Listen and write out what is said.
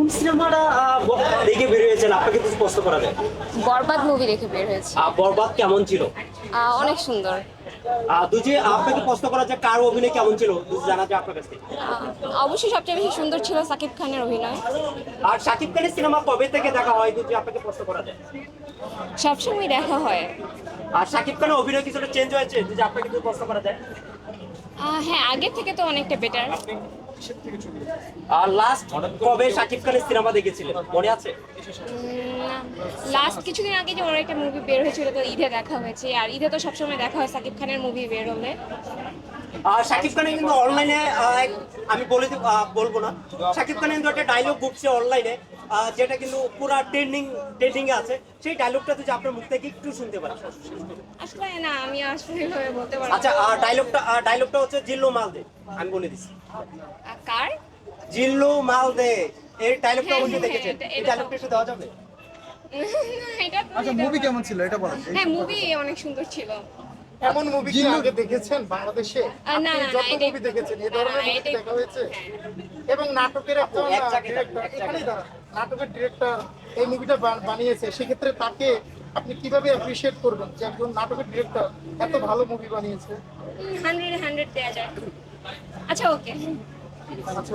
কোন সিনেমাটা দেখে বের হয়েছেন? আপনাকে কিছু প্রশ্ন করা যায়। বরবাদ মুভি দেখে বের হয়েছে। বরবাদ কেমন ছিল? অনেক সুন্দর। দুজি আপনাকে প্রশ্ন করা যায় কার অভিনয় কেমন ছিল? জানা যায় আপনার কাছ থেকে। অবশ্যই সবচেয়ে বেশি সুন্দর ছিল সাকিব খানের অভিনয়। আর শাকিব খানের সিনেমা কবে থেকে দেখা হয়? দুজি আপনাকে প্রশ্ন করা যায়। সবসময় দেখা হয়। আর শাকিব খানের অভিনয় কিছুটা চেঞ্জ হয়েছে? দুজি আপনাকে কিছু প্রশ্ন করা যায়। হ্যাঁ আগের থেকে তো অনেকটা বেটার আর লাস্ট কবে সাকিব খানের সিনেমা দেখেছিলেন? মনে আছে? লাস্ট কিছুদিন আগে যে ওর একটা মুভি বের হয়েছিল তো ঈদে দেখা হয়েছে আর ঈদে তো সবসময় দেখা হয় সাকিব খানের মুভি বের হলে। আর শাকিব খানের কিন্তু অনলাইনে আমি বলে বলব না। শাকিব খানের কিন্তু একটা ডায়লগ ঘুরছে অনলাইনে যেটা কিন্তু পুরো ট্রেন্ডিং ট্রেন্ডিং এ আছে। সেই ডায়লগটা যদি আপনার মুখ থেকে একটু শুনতে পারেন। আসলে না আমি আসলে বলতে পারব আচ্ছা। ডায়লগটা ডায়লগটা হচ্ছে জিল্লো মাল দে আমি বলে আহ, কার? জিল্লু মাল দে এই ডায়লগটা হ্যাঁ, অবশ্যই হ্যাঁ, দেখেছেন। এই ডায়লগটা একটু দেওয়া যাবে? আচ্ছা মুভি কেমন ছিল? এটা বলেন। হ্যাঁ মুভি অনেক সুন্দর ছিল। এমন মুভি কি আগে দেখেছেন বাংলাদেশে? না, আপনি যত মুভি দেখেছেন এই ধরনের মুভি দেখা হয়েছে। এবং নাটকের একটা এখানেই দাঁড়ান। নাটকের ডিরেক্টর এই মুভিটা বানিয়েছে সেক্ষেত্রে তাকে আপনি কীভাবে অ্যাপ্রিসিয়েট করবেন যে একজন নাটকের ডিরেক্টর এত ভালো মুভি বানিয়েছে? হান্ড্রেড হান্ড্রেড দেওয়া যায়। আচ্ছা ওকে আচ্ছা